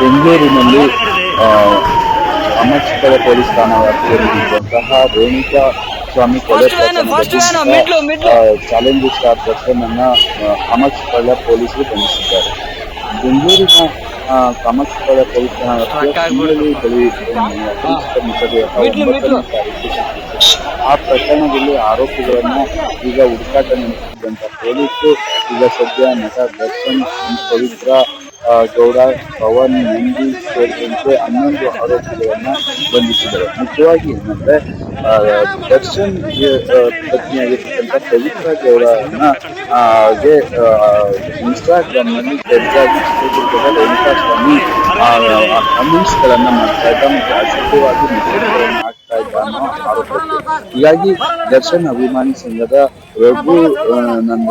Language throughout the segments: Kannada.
ಬೆಂಗಳೂರಿನಲ್ಲಿ ಆ, ಅಮರ್ಚಿಕರ ಪೊಲೀಸ್ ಠಾಣಾ ವ್ಯಾಪ್ತಿಯಲ್ಲಿರುವಂತಹ ರೇಣುಕಾ ಸ್ವಾಮಿ ಕೊಲೆ ಚಾಲೆಂಜ್ ಸ್ಟಾರ್ ದರ್ಶನ್ ಅನ್ನ ಅಮರ್ಚಿಕಳ ಪೊಲೀಸರು ಬಂಧಿಸಿದ್ದಾರೆ. ಬೆಂಗಳೂರಿನ ಆ, ಕಾಮರ್ಚಿಕಳ ಪೊಲೀಸ್ ಠಾಣಾ ವ್ಯಾಪ್ತಿಯ ಬಳಿ ಅಪರಿಚಿತ ಮೃತದೇಹ ಒಂಬತ್ತನೇ ತಾರೀಕು ಸಿಕ್ಕಿತ್ತು. ಆ ಪ್ರಕರಣದಲ್ಲಿ ಆರೋಪಿಗಳನ್ನು ಈಗ ಹುಡುಕಾಟ ನಡೆಸಿದಂತ ಪೊಲೀಸರು ಈಗ ಸದ್ಯ ನಟ ದರ್ಶನ್ ಪವಿತ್ರ ಗೌಡ ಪವನ್ ನಂದಿ ಸೇರಿದಂತೆ ಹನ್ನೊಂದು ಆರೋಪಿಗಳನ್ನು ಬಂಧಿಸಿದ್ದಾರೆ. ಮುಖ್ಯವಾಗಿ ಏನಂದ್ರೆ ದರ್ಶನ್ ಪತ್ನಿಯಾಗಿರ್ತಕ್ಕಂಥ ಪವಿತ್ರ ಗೌಡ ಆ, ಗೆ ಇನ್ಸ್ಟಾಗ್ರಾಮ್ನಲ್ಲಿ ಜಡ್ಜಾಗಿ ಚಿತ್ರದುರ್ಗದ ರೇಣುಕಾಸ್ವಾಮಿ ಕಮೆಂಟ್ಸ್ ಗಳನ್ನ ಮಾಡ್ತಾ ಇದ್ದ. ಮತ್ತೆ ಅಸಭ್ಯವಾಗಿ ಮೆಸೇಜ್ಗಳನ್ನ ಹಾಕ್ತಾ ಇದ್ದ ಅನ್ನೋ ಆರೋಪ ಇತ್ತು. ಹೀಗಾಗಿ ದರ್ಶನ್ ಅಭಿಮಾನಿ ಸಂಘದ ರಘು ನಂದನ್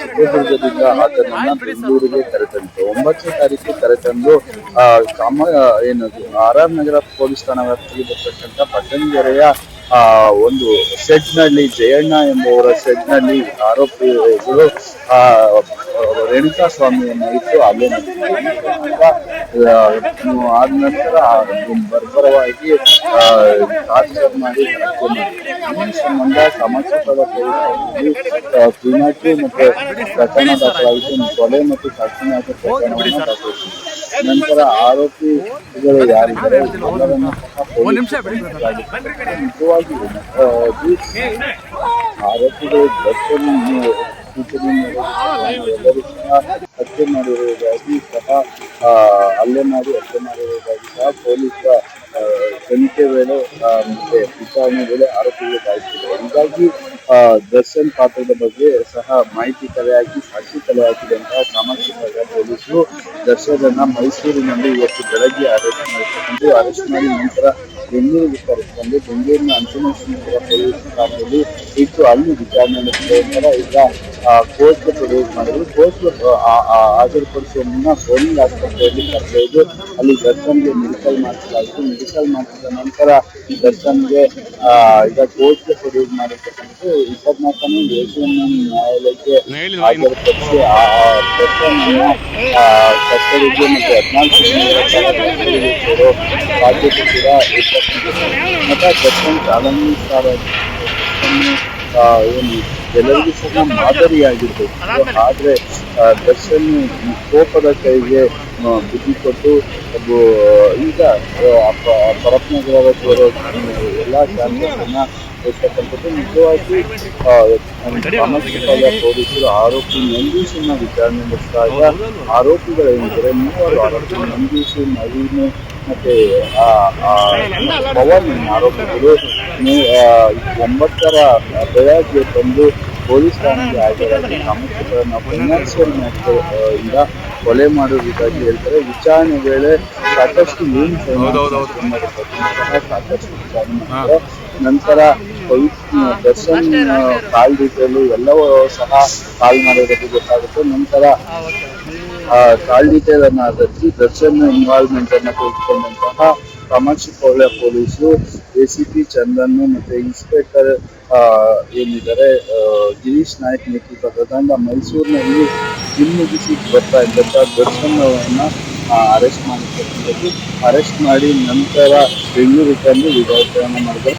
ಚಿತ್ರದುರ್ಗದಿಂದ ಆತನನ್ನ ಬೆಂಗಳೂರಿಗೆ ಕರೆತಂತು ಒಂಬತ್ತನೇ ತಾರೀಕು ಕರೆತಂದು ಕಾಮ ಏನದು ಆರ್ ಆರ್ ನಗರ ಪೊಲೀಸ್ ಠಾಣಾ ವ್ಯಾಪ್ತಿಗೆ ಬರ್ತಕ್ಕಂಥ ಪಟ್ಟಣಗೆರೆಯ ಆ, ಒಂದು ಶೆಡ್ನಲ್ಲಿ ಜಯಣ್ಣ ಎಂಬುವರ ಶೆಡ್ನಲ್ಲಿ ಆರೋಪಿಗಳು, ಆ, ರೇಣುಕಾ ಸ್ವಾಮಿಯನ್ನು ಇಟ್ಟು ಅಲ್ಲೇ ಆದ ನಂತರ ಬರ್ಬರವಾಗಿ ಟಾರ್ಚರ್ ಮಾಡಿ ಹತ್ಯೆ ಈ ಸಂಬಂಧ ಸಮಾಜಪದ ಪೊಲೀಸರಲ್ಲಿ ಮತ್ತು ಪ್ರಕರಣ ದಾಖಲಾಗಿದ್ದು ಕೊಲೆ ಮತ್ತು ಸಾಕ್ಷಿನಾಥ ಪ್ರಕರಣವನ್ನು ದಾಖಲಿಸಿದೆ ನಂತರ ಆರೋಪಿಗಳು ಯಾರಿದ್ದಾರೆ? ಆರೋಪಿಗಳು ಹತ್ಯೆ ಮಾಡಿರುವುದಾಗಿ ಸಹ ಹಲ್ಲೆ ಮಾಡಿ ಹತ್ಯೆ ಮಾಡಿರುವುದಾಗಿ ಸಹ ಪೊಲೀಸರ ತನಿಖೆ ವೇಳೆ ಮತ್ತೆ ವಿಚಾರಣೆ ವೇಳೆ ಆರೋಪಿಗಳು ಭಾವಿಸಿದ್ದಾರೆ ಹೀಗಾಗಿ ದರ್ಶನ್ ಪಾತ್ರದ ಬಗ್ಗೆ ಸಹ ಮಾಹಿತಿ ಕಲೆ ಹಾಕಿ ಸಾಕ್ಷಿ ಕಲೆ ಹಾಕಿದಂತಹ ಸಾಮಾಜಿಕ ಪೊಲೀಸರು ದರ್ಶನನ್ನ ಮೈಸೂರಿನಲ್ಲಿ ಇವತ್ತು ಬೆಳಗ್ಗೆ ಅರೆಸ್ಟ್ ಮಾಡಿಕೊಂಡು ಅರೆಸ್ಟ್ ಮಾಡಿ ನಂತರ ಬೆಂಗಳೂರಿಗೆ ಕರೆದುಕೊಂಡು ಬೆಂಗಳೂರಿನ ಅಂತಿಮೇಶ್ವರ ಪೊಲೀಸ್ ಠಾಣೆಯಲ್ಲಿ ಇಟ್ಟು ಅಲ್ಲಿ ವಿಚಾರಣೆ ನಡೆಸಿದ ಈಗ ಕೋರ್ಟ್ಗೆ ಪ್ರೊಡ್ಯೂಸ್ ಮಾಡಿದ್ರು. ಕೋರ್ಟ್ ಹಾಜರುಪಡಿಸುವ ಮುನ್ನ ಬೋನಿಂಗ್ ಆಸ್ಪತ್ರೆಯಲ್ಲಿ ಕರೆದೊಯ್ದು ಅಲ್ಲಿ ದರ್ಶನ್ಗೆ ಮೆಡಿಕಲ್ ಮಾಡಿಸಲಾಯಿತು ಮೆಡಿಕಲ್ ಮಾಡಿಸಿದ ನಂತರ ದರ್ಶನ್ಗೆ ಆ, ಈಗ ಕೋರ್ಟ್ಗೆ ಪ್ರೊಡ್ಯೂಸ್ ಮಾಡಿರ್ತಕ್ಕಂಥದ್ದು ಇಪ್ಪತ್ನಾಲ್ಕನೇ ಏಷ್ಯನ್ ನ್ಯಾಯಾಲಯಕ್ಕೆ ಹಾಜರುಪಡಿಸಿ ದರ್ಶನ್ ಕಸ್ಟಡಿಗೆ ಮತ್ತು ಹದಿನಾಲ್ಕು ಸಾಧ್ಯತೆ ಕೂಡ ಮತ್ತೆ ದರ್ಶನ್ ಚಾಲನೆ ಏನು ಎಲ್ಲರಿಗೂ ಸಹ ಮಾದರಿಯಾಗಿರ್ಬೇಕು ಆದರೆ ದರ್ಶನ್ ಕೋಪದ ಕೈಗೆ ಬುದ್ಧಿ ಕೊಟ್ಟು ಈಗ ಪರಪ್ನಗರದ ಎಲ್ಲ ಚಾನಲ್ಗಳನ್ನ ಇರ್ತಕ್ಕಂಥದ್ದು ನಿಜವಾಗಿ ಸಾಮಾಜಿಕ ಪೊಲೀಸರು ಆರೋಪಿ ನಂದೀಶನ್ನ ವಿಚಾರಣೆ ನಡೆಸಿದಾಗ ಆರೋಪಿಗಳೇನಿದ್ದಾರೆ ಮೂವರು ಆರೋಪಿ ನಂದೀಶ್ ನವೀನ್ ಮತ್ತೆ ಪವನ್ ಆರೋಪಿಗಳು ಒಂಬತ್ತರ ಬೆಳಗ್ಗೆ ಬಂದು ಪೊಲೀಸ್ ಠಾಣೆಗೆ ಹಾಜರಾಗಿ ಸಾಮರ್ಥ್ಯಗಳನ್ನ ಫೈನಾನ್ಷಿಯಲ್ ಮ್ಯಾಟರ್ ಇಂದ ಕೊಲೆ ಮಾಡುವುದಾಗಿ ಹೇಳ್ತಾರೆ ವಿಚಾರಣೆ ವೇಳೆ ಸಾಕಷ್ಟು ಏನು ಸಾಕಷ್ಟು ವಿಚಾರಣೆ ಮಾಡ್ತಾರೆ. ನಂತರ ದರ್ಶನ್ ಕಾಲ್ ಡೀಟೇಲು ಎಲ್ಲವೂ ಸಹ ಕಾಲ್ ಮಾಡಿರೋದು ಗೊತ್ತಾಗುತ್ತೆ. ನಂತರ ಕಾಲ್ ಡೀಟೇಲ್ ಅನ್ನ ಆಧರಿಸಿ ದರ್ಶನ್ ಇನ್ವಾಲ್ವ್ಮೆಂಟ್ ಅನ್ನ ತೆಗೆದುಕೊಂಡಂತಹ ಕಾಮಾಕ್ಷಿಪೌಳ police A C P Chandan ಮತ್ತೆ ಇನ್ಸ್ಪೆಕ್ಟರ್ ಏನಿದ್ದಾರೆ ಗಿರೀಶ್ ನಾಯಕ್ ನೇತೃತ್ವದ ತಂಡ ಮೈಸೂರಿನಲ್ಲಿ ಹಿಮ್ಮುಗಿಸಿ ಬರ್ತಾ ಇದ್ದಂತ ದರ್ಶನ್ ಅವರನ್ನ ಅರೆಸ್ಟ್ ಮಾಡಿರ್ತಕ್ಕಂಥದ್ದು ಅರೆಸ್ಟ್ ಮಾಡಿ ನಂತರ ಬೆಂಗಳೂರಿಗೆ ತಂದು ವಿಭಾಗ ಮಾಡಿದ್ದಾರೆ.